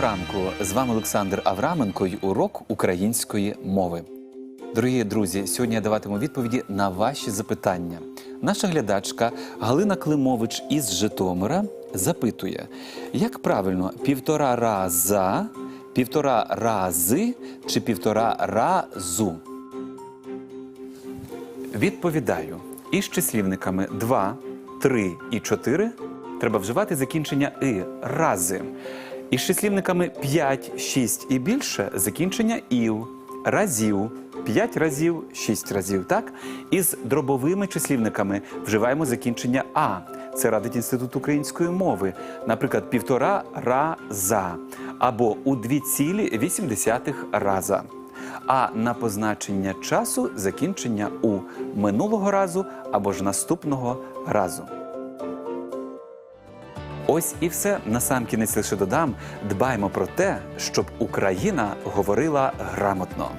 Ранку з вами Олександр Авраменко й урок української мови. Дорогі друзі, сьогодні я даватиму відповіді на ваші запитання. Наша глядачка Галина Климович із Житомира запитує, як правильно півтора раза, півтора рази чи півтора разу? Відповідаю. Із числівниками 2, 3 і 4 треба вживати закінчення и рази. Із числівниками 5, 6 і більше закінчення ів, разів, 5 разів, 6 разів. Так? Із дробовими числівниками вживаємо закінчення а. Це радить Інститут української мови. Наприклад, півтора раза або у 2,8 раза. А на позначення часу закінчення у минулого разу або ж наступного разу. Ось і все. Насамкінець лише додам. Дбаймо про те, щоб Україна говорила грамотно.